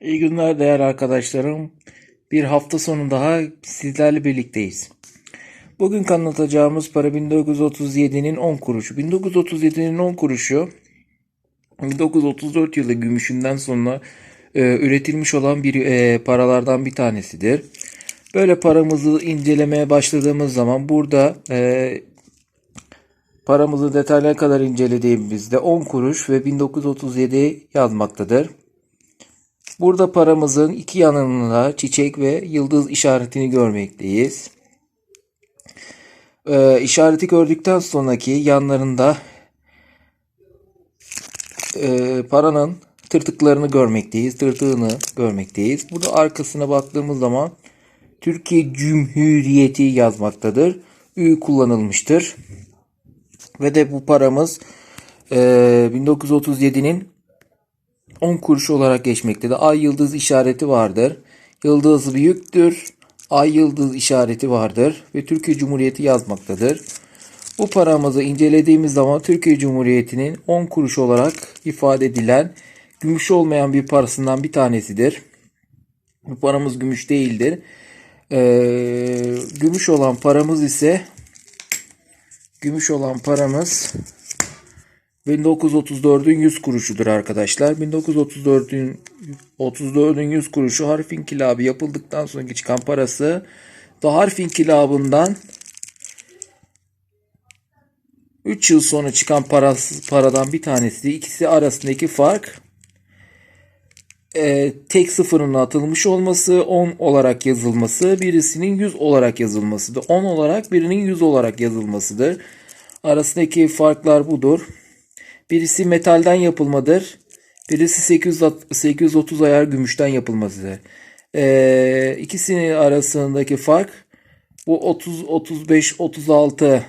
İyi günler değerli arkadaşlarım. Bir hafta sonu daha sizlerle birlikteyiz. Bugün anlatacağımız para 1937'nin 10 kuruşu. 1937'nin 10 kuruşu 1934 yılı gümüşünden sonra e, üretilmiş olan bir e, paralardan bir tanesidir. Böyle paramızı incelemeye başladığımız zaman burada e, paramızı detaylara kadar incelediğimizde 10 kuruş ve 1937 yazmaktadır. Burada paramızın iki yanında çiçek ve yıldız işaretini görmekteyiz. Ee, işareti gördükten sonraki yanlarında e, paranın tırtıklarını görmekteyiz. Tırtığını görmekteyiz. Burada arkasına baktığımız zaman Türkiye Cumhuriyeti yazmaktadır. Ü kullanılmıştır. Ve de bu paramız e, 1937'nin 10 kuruş olarak geçmektedir. Ay yıldız işareti vardır. Yıldız büyüktür. Ay yıldız işareti vardır ve Türkiye Cumhuriyeti yazmaktadır. Bu paramızı incelediğimiz zaman Türkiye Cumhuriyeti'nin 10 kuruş olarak ifade edilen gümüş olmayan bir parasından bir tanesidir. Bu paramız gümüş değildir. Ee, gümüş olan paramız ise gümüş olan paramız 1934'ün 100 kuruşudur arkadaşlar. 1934'ün 34'ün 100 kuruşu harf inkılabı yapıldıktan sonra çıkan parası da harf inkılabından 3 yıl sonra çıkan parası, paradan bir tanesi. İkisi arasındaki fark e, tek sıfırın atılmış olması, 10 olarak yazılması, birisinin 100 olarak yazılmasıdır. 10 olarak birinin 100 olarak yazılmasıdır. Arasındaki farklar budur. Birisi metalden yapılmadır. Birisi 800, 830 ayar gümüşten yapılmasıdır. Ee, ikisinin arasındaki fark bu 30, 35, 36,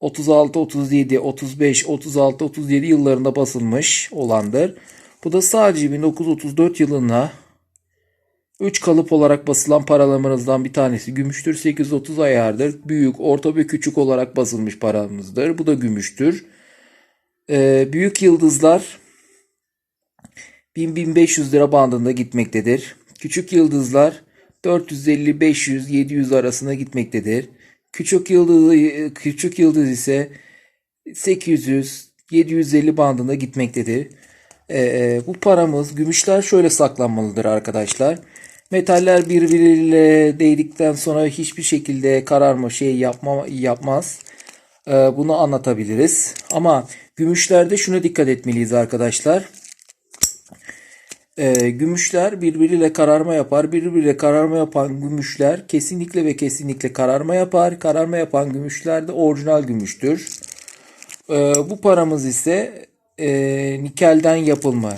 36, 37, 35, 36, 37 yıllarında basılmış olandır. Bu da sadece 1934 yılına 3 kalıp olarak basılan paralarımızdan bir tanesi gümüştür. 830 ayardır. Büyük, orta ve küçük olarak basılmış paramızdır. Bu da gümüştür. Ee, büyük yıldızlar 1000-1500 lira bandında gitmektedir. Küçük yıldızlar 450-500-700 arasında gitmektedir. Küçük yıldız, küçük yıldız ise 800-750 bandında gitmektedir. Ee, bu paramız, gümüşler şöyle saklanmalıdır arkadaşlar. Metaller birbiriyle değdikten sonra hiçbir şekilde kararma şey yapma, yapmaz. Ee, bunu anlatabiliriz. Ama gümüşlerde şuna dikkat etmeliyiz arkadaşlar. Ee, gümüşler birbiriyle kararma yapar. Birbiriyle kararma yapan gümüşler kesinlikle ve kesinlikle kararma yapar. Kararma yapan gümüşler de orijinal gümüştür. Ee, bu paramız ise e, nikelden yapılma,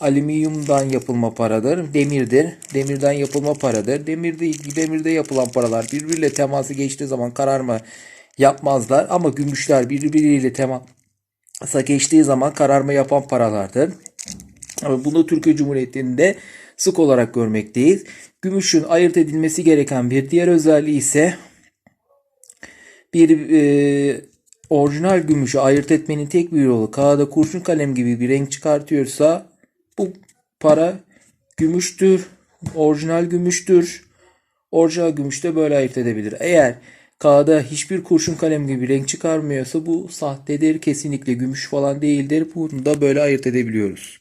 alüminyumdan yapılma paradır. Demirdir. Demirden yapılma paradır. Demirde, demirde yapılan paralar birbiriyle teması geçtiği zaman kararma yapmazlar. Ama gümüşler birbiriyle temasa geçtiği zaman kararma yapan paralardır. Ama bunu Türkiye Cumhuriyeti'nde sık olarak görmekteyiz. Gümüşün ayırt edilmesi gereken bir diğer özelliği ise bir e, orijinal gümüşü ayırt etmenin tek bir yolu kağıda kurşun kalem gibi bir renk çıkartıyorsa bu para gümüştür. Orijinal gümüştür. Orijinal gümüş de böyle ayırt edebilir. Eğer kağıda hiçbir kurşun kalem gibi renk çıkarmıyorsa bu sahtedir. Kesinlikle gümüş falan değildir. Bunu da böyle ayırt edebiliyoruz.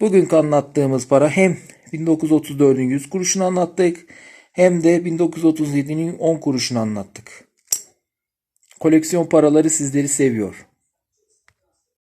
Bugünkü anlattığımız para hem 1934'ün 100 kuruşunu anlattık hem de 1937'nin 10 kuruşunu anlattık. Koleksiyon paraları sizleri seviyor.